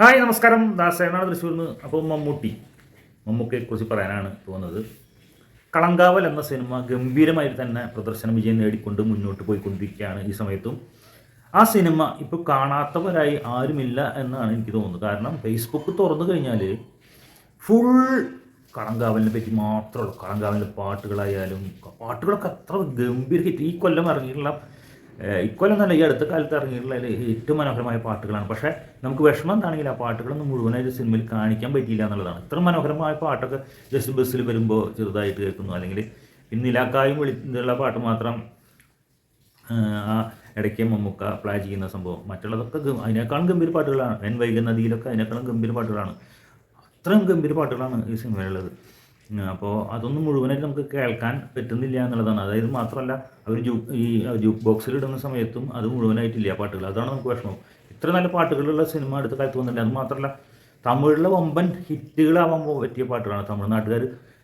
Hi നമസ്കാരം. ദാസേനാണ് തൃശ്ശൂരിൽ നിന്ന് അപ്പോൾ മമ്മൂട്ടി. മമ്മൂക്കയെ കുറിച്ച് പറയാനാണ് തോന്നുന്നത് കളങ്കാവൽ എന്ന സിനിമ ഗംഭീരമായി തന്നെ പ്രദർശന വിജയം നേടിക്കൊണ്ട് മുന്നോട്ട് പോയിക്കൊണ്ടിരിക്കുകയാണ് ഈ സമയത്തും. ആ സിനിമ ഇപ്പോൾ കാണാത്തവരായി ആരുമില്ല എന്നാണ് എനിക്ക് തോന്നുന്നത്. കാരണം ഫേസ്ബുക്ക് തുറന്നു കഴിഞ്ഞാൽ ഫുൾ കളങ്കാവലിനെ പറ്റി മാത്രമുള്ള കളങ്കാവലിന്റെ പാട്ടുകളായാലും പാട്ടുകളൊക്കെ അത്ര ഗംഭീര ഹിറ്റ് ഈ കൊല്ലം ഇറങ്ങിയിട്ടുള്ള ഇക്കൊല്ലം തന്നെ ഈ അടുത്ത കാലത്ത് ഇറങ്ങിയിട്ടുള്ള ഏറ്റവും മനോഹരമായ പാട്ടുകളാണ്. പക്ഷേ നമുക്ക് വിഷമം എന്താണെങ്കിൽ ആ പാട്ടുകളൊന്നും മുഴുവനായിട്ട് സിനിമയിൽ കാണിക്കാൻ പറ്റിയില്ല എന്നുള്ളതാണ്. ഇത്ര മനോഹരമായ പാട്ടൊക്കെ ജസ്റ്റ് ബസ്സിൽ വരുമ്പോൾ ചെറുതായിട്ട് കേൾക്കുന്നു. അല്ലെങ്കിൽ ഈ നിലാക്കായും വിളിച്ചുള്ള പാട്ട് മാത്രം ആ ഇടയ്ക്ക് മമ്മൂക്ക പ്ലേ ചെയ്യുന്ന സംഭവം. മറ്റുള്ളതൊക്കെ അതിനേക്കാളും ഗംഭീര പാട്ടുകളാണ്. എൻ വൈകുന്നതിയിലൊക്കെ അതിനേക്കാളും ഗംഭീര പാട്ടുകളാണ്. അത്രയും ഗംഭീര പാട്ടുകളാണ് ഈ സിനിമയിലുള്ളത് അപ്പോൾ അതൊന്നും മുഴുവനായിട്ട് നമുക്ക് കേൾക്കാൻ പറ്റുന്നില്ല എന്നുള്ളതാണ്. അതായത് മാത്രമല്ല അവർ ജൂ ഈ ജൂക്ക് ബോക്സിൽ ഇടുന്ന സമയത്തും അത് മുഴുവനായിട്ടില്ല പാട്ടുകൾ. അതാണ് നമുക്ക് വിഷമം. ഇത്ര നല്ല പാട്ടുകളുള്ള സിനിമ അടുത്ത കാലത്ത് വന്നില്ല. അത് മാത്രമല്ല തമിഴിലെ വമ്പൻ ഹിറ്റുകളാവാൻ പറ്റിയ പാട്ടുകളാണ്. തമിഴ്നാട്ടുകാർ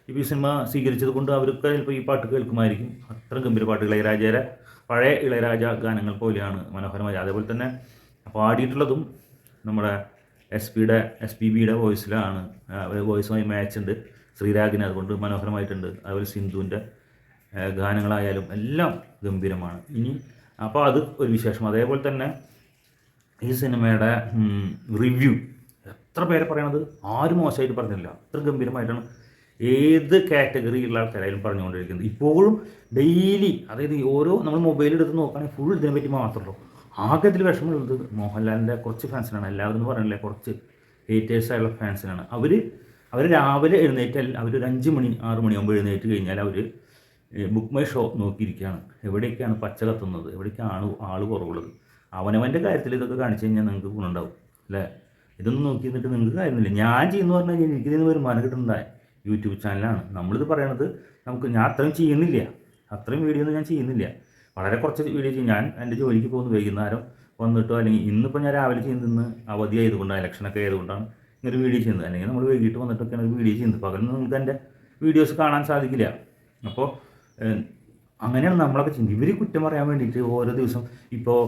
ഇപ്പോൾ ഈ സിനിമ സ്വീകരിച്ചത് കൊണ്ട് അവർക്ക് ചിലപ്പോൾ ഈ പാട്ട് കേൾക്കുമായിരിക്കും. അത്ര ഗംഭീര പാട്ടുകൾ. ഇളയരാജയുടെ പഴയ ഇളയരാജ ഗാനങ്ങൾ പോലെയാണ് മനോഹരമായ. അതേപോലെ തന്നെ പാടിയിട്ടുള്ളതും നമ്മുടെ എസ് പിയുടെ എസ് പി ബിയുടെ വോയിസിലാണ് വോയിസുമായി മാച്ച് ഉണ്ട്. ശ്രീരാഗിന് അതുകൊണ്ട് മനോഹരമായിട്ടുണ്ട്. അതുപോലെ സിന്ധുവിന്റെ ഗാനങ്ങളായാലും എല്ലാം ഗംഭീരമാണ്. ഇനി അപ്പോൾ അത് ഒരു വിശേഷം. അതേപോലെ തന്നെ ഈ സിനിമയുടെ റിവ്യൂ. എത്ര പേരെ പറയണത്? ആരും മോശമായിട്ട് പറഞ്ഞില്ല. അത്ര ഗംഭീരമായിട്ടാണ് ഏത് കാറ്റഗറിയിലുള്ള ആൾക്കാരായാലും പറഞ്ഞുകൊണ്ടിരിക്കുന്നത്. ഇപ്പോഴും ഡെയിലി അതായത് ഓരോ നമ്മൾ മൊബൈൽ എടുത്ത് നോക്കുകയാണെങ്കിൽ ഫുൾ ഇതിനെ പറ്റി മാത്രമല്ലോ ആകെ ഇതിൽ വിഷമമുള്ളത് മോഹൻലാലിന്റെ കുറച്ച് ഫാൻസിനാണ് എല്ലാവരും പറയണില്ലേ കുറച്ച് ഹേറ്റേഴ്സായുള്ള ഫാൻസിനാണ് അവർ അവർ രാവിലെ എഴുന്നേറ്റ് അവർ ഒരു അഞ്ച് മണി ആറ് മണിയാകുമ്പോൾ എഴുന്നേറ്റ് കഴിഞ്ഞാൽ അവർ ബുക്ക് മൈ ഷോ നോക്കിയിരിക്കുകയാണ്. എവിടെയൊക്കെയാണ് പച്ച കത്തുന്നത്? എവിടെയൊക്കെയാണ് ആൾ കുറവുള്ളത്? അവനവന്റെ കാര്യത്തിൽ ഇതൊക്കെ കാണിച്ചു കഴിഞ്ഞാൽ നിങ്ങൾക്ക് ഗുണമുണ്ടാവും അല്ലേ? ഇതൊന്നും നോക്കി നിന്നിട്ട് നിങ്ങൾക്ക് കാര്യമില്ല. ഞാൻ ചെയ്യുന്നു പറഞ്ഞു കഴിഞ്ഞാൽ എനിക്ക് ഇതിന് വരുമാനം കിട്ടുന്നതായി യൂട്യൂബ് ചാനലാണ്. നമ്മളിത് പറയണത് നമുക്ക് ഞാൻ അത്രയും ചെയ്യുന്നില്ല. അത്രയും വീഡിയോ ഒന്നും ഞാൻ ചെയ്യുന്നില്ല. വളരെ കുറച്ച് വീഡിയോ ചെയ്യും. ഞാൻ എന്റെ ജോലിക്ക് പോകുന്നു വൈകുന്നേരം വന്നിട്ടോ അല്ലെങ്കിൽ ഇന്നിപ്പോൾ ഞാൻ രാവിലെ ചെയ്യുന്നതിന്ന് അവധിയായതുകൊണ്ടാണ് ഇലക്ഷനൊക്കെ ആയതുകൊണ്ടാണ്. ഇങ്ങനെ വീഡിയോ ചെയ്യുന്നത്. അല്ലെങ്കിൽ നമ്മൾ വൈകിട്ട് വന്നിട്ടൊക്കെയാണ് വീഡിയോ ചെയ്യുന്നത്. പകലൊന്നും നമുക്ക് എന്റെ വീഡിയോസ് കാണാൻ സാധിക്കില്ല. അപ്പോൾ അങ്ങനെയാണ് നമ്മളൊക്കെ ചിന്തി ഇവർ കുറ്റം പറയാൻ വേണ്ടിയിട്ട് ഓരോ ദിവസം ഇപ്പോൾ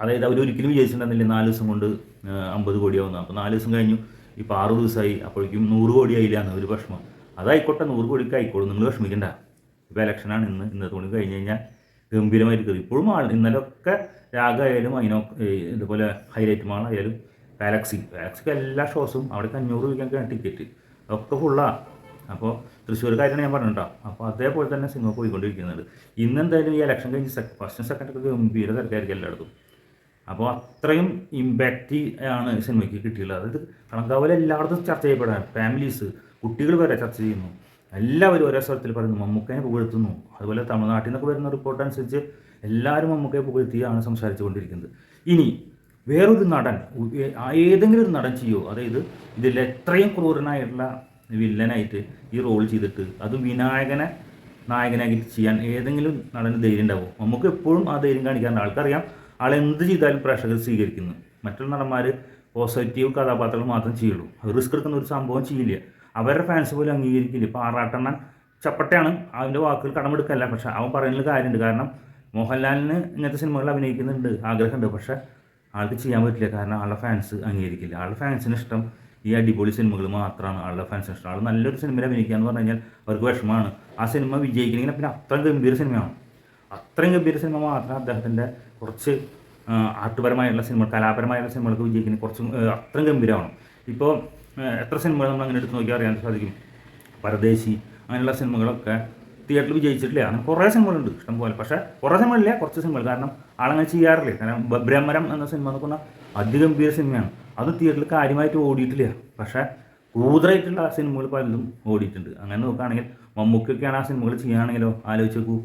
അതായത് അവർ ഒരിക്കലും വിജയിച്ചിട്ടുണ്ടെന്നില്ല നാല് ദിവസം കൊണ്ട് അമ്പത് കോടിയാവുന്ന. അപ്പോൾ നാല് ദിവസം കഴിഞ്ഞു. ഇപ്പോൾ ആറ് ദിവസമായി അപ്പോഴേക്കും നൂറ് കോടി ആയില്ല എന്ന ഒരു വിഷമം. അതായിക്കോട്ടെ നൂറ് കോടിക്ക് ആയിക്കോളും. നിങ്ങൾ വിഷമിക്കണ്ട. ഇപ്പോൾ ഇലക്ഷനാണ് ഇന്ന്. ഇന്നത്തെ കൂടി കഴിഞ്ഞ് കഴിഞ്ഞാൽ ഗംഭീരമായിരിക്കും. ഇപ്പോഴും ആൾ ഇന്നലെയൊക്കെ രാഗമായാലും അതിനൊക്കെ ഇതുപോലെ ഹൈലൈറ്റ് മാളായാലും ഗാലക്സി. ഗാലക്സിക്ക് എല്ലാ ഷോസും അവിടേക്ക് അഞ്ഞൂറ് രൂപയ്ക്കൊക്കെയാണ് ടിക്കറ്റ്. ഒക്കെ ഫുള്ളാണ് അപ്പോൾ തൃശ്ശൂർക്കാരാണ് ഞാൻ പറഞ്ഞിട്ടോ. അപ്പോൾ അതേപോലെ തന്നെ സിനിമ പോയിക്കൊണ്ടിരിക്കുന്നുണ്ട്. ഇന്ന് എന്തായാലും ഈ ഇലക്ഷൻ കഴിഞ്ഞ് ഫസ്റ്റ് സെക്കൻഡ് ഒക്കെ ഗംഭീര തിരക്കായിരിക്കും എല്ലായിടത്തും. അപ്പോൾ അത്രയും ഇമ്പാക്റ്റ് ആണ് സിനിമയ്ക്ക് കിട്ടിയിട്ടുള്ളത്. അതായത് കണക്കാവല എല്ലായിടത്തും ചർച്ച ചെയ്യപ്പെടാൻ. ഫാമിലീസ് കുട്ടികൾ വരെ ചർച്ച ചെയ്യുന്നു. എല്ലാവരും ഒരേ സ്ഥലത്തിൽ പറയുന്നു മമ്മൂക്കയെ പുകഴ്ത്തുന്നു. അതുപോലെ തമിഴ്നാട്ടിൽ നിന്നൊക്കെ വരുന്ന റിപ്പോർട്ട് അനുസരിച്ച് എല്ലാവരും മമ്മൂക്കയെ പുകഴ്ത്തിയാണ് സംസാരിച്ചു കൊണ്ടിരിക്കുന്നത് ഇനി വേറൊരു നടൻ ഏതെങ്കിലും ഒരു നടൻ ചെയ്യുമോ അതായത് ഇതിൽ എത്രയും ക്രൂരനായിട്ടുള്ള വില്ലനായിട്ട് ഈ റോൾ ചെയ്തിട്ട് അത് വിനായകനെ നായകനായിട്ട് ചെയ്യാൻ ഏതെങ്കിലും നടന് ധൈര്യം ഉണ്ടാവും? നമുക്ക് എപ്പോഴും ആ ധൈര്യം കാണിക്കാറുണ്ട്. ആൾക്കറിയാം ആൾ എന്ത് ചെയ്താലും പ്രേക്ഷകർ സ്വീകരിക്കുന്നു. മറ്റുള്ള നടന്മാർ പോസിറ്റീവ് കഥാപാത്രങ്ങൾ മാത്രം ചെയ്യുള്ളൂ. റിസ്ക് എടുക്കുന്ന ഒരു സംഭവം ചെയ്യില്ല. അവരുടെ ഫാൻസ് പോലും അംഗീകരിക്കില്ല. ഇപ്പോൾ ആറാട്ടെണ്ണൻ ചപ്പട്ടയാണ്. അവന്റെ വാക്കുകൾ കടമെടുക്കല്ല. പക്ഷേ അവൻ പറയുന്നതിൽ കാര്യമുണ്ട്. കാരണം മോഹൻലാലിന് ഇങ്ങനത്തെ സിനിമകൾ അഭിനയിക്കുന്നുണ്ട്. ആഗ്രഹമുണ്ട്. പക്ഷേ ആൾക്ക് ചെയ്യാൻ പറ്റില്ല. കാരണം ആളുടെ ഫാൻസ് അംഗീകരിക്കില്ല. ആളുടെ ഫാൻസിന് ഇഷ്ടം ഈ അടിപൊളി സിനിമകൾ മാത്രമാണ് ആളുടെ ഫാൻസ് ഇഷ്ടം. ആൾ നല്ലൊരു സിനിമയിൽ അഭിനയിക്കുക എന്ന് പറഞ്ഞു കഴിഞ്ഞാൽ അവർക്ക് വിഷമമാണ്. ആ സിനിമ വിജയിക്കണമെങ്കിൽ പിന്നെ അത്രയും ഗംഭീര സിനിമയാണ് അത്രയും ഗംഭീര സിനിമ മാത്രം അദ്ദേഹത്തിന്റെ കുറച്ച് ആർട്ടുപരമായുള്ള സിനിമ കലാപരമായുള്ള സിനിമകൾക്ക് വിജയിക്കുന്ന കുറച്ച് അത്ര അത്രയും ഗംഭീരമാണ്. ഇപ്പോൾ എത്ര സിനിമകൾ നമ്മൾ അങ്ങനെ എടുത്ത് നോക്കിയാൽ അറിയാൻ സാധിക്കും? പരദേശി അങ്ങനെയുള്ള സിനിമകളൊക്കെ തിയേറ്ററിൽ വിജയിച്ചിട്ടില്ല. അങ്ങനെ കുറേ സിനിമകളുണ്ട് ഇഷ്ടംപോലെ. പക്ഷേ കുറേ സിനിമകളില്ല കുറച്ച് സിനിമകൾ. കാരണം ആളങ്ങനെ ചെയ്യാറില്ല. കാരണം ബ്രഹ്മരം എന്ന സിനിമ എന്ന് പറഞ്ഞാൽ അതിഗംഭീര സിനിമയാണ്. അത് തിയേറ്ററിൽ കാര്യമായിട്ട് ഓടിയിട്ടില്ല. പക്ഷേ കൂടുതലായിട്ടുള്ള സിനിമകൾ പലതും ഓടിയിട്ടുണ്ട്. അങ്ങനെ നോക്കുകയാണെങ്കിൽ മമ്മൂക്കൊക്കെയാണ് ആ സിനിമകൾ ചെയ്യുകയാണെങ്കിലോ ആലോചിച്ച് നോക്കൂ.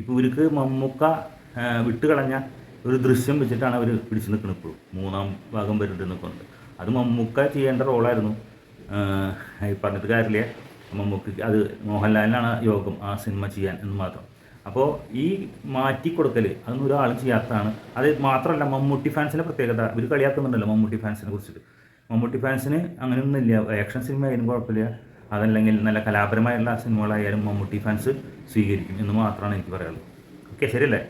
ഇപ്പോൾ ഇവർക്ക് മമ്മൂക്ക വിട്ടുകളഞ്ഞ ഒരു ദൃശ്യം വെച്ചിട്ടാണ് അവർ പിടിച്ചു നിൽക്കുന്നത് ഇപ്പോഴും. മൂന്നാം ഭാഗം വരുന്നുണ്ട് നിൽക്കുന്നുണ്ട് അത് മമ്മൂക്ക ചെയ്യേണ്ട റോളായിരുന്നു പറഞ്ഞിട്ട് കാര്യമില്ല. മമ്മൂക്ക് അത് മോഹൻലാലിനാണ് യോഗം ആ സിനിമ ചെയ്യാൻ എന്ന് മാത്രം. അപ്പോൾ ഈ മാറ്റി കൊടുക്കൽ അതൊന്നും ഒരാളും ചെയ്യാത്തതാണ്. അത് മാത്രമല്ല മമ്മൂട്ടി ഫാൻസിന്റെ പ്രത്യേകത. ഇവർ കളിയാക്കുന്നുണ്ടല്ലോ മമ്മൂട്ടി ഫാൻസിനെ കുറിച്ചിട്ട്. മമ്മൂട്ടി ഫാൻസിന് അങ്ങനെയൊന്നുമില്ല ആക്ഷൻ സിനിമ ആയാലും കുഴപ്പമില്ല. അതല്ലെങ്കിൽ നല്ല കലാപരമായുള്ള സിനിമകളായാലും മമ്മൂട്ടി ഫാൻസ് സ്വീകരിക്കും എന്ന് മാത്രമാണ് എനിക്ക് പറയാനുള്ളത്. ഓക്കെ ശരിയല്ലേ?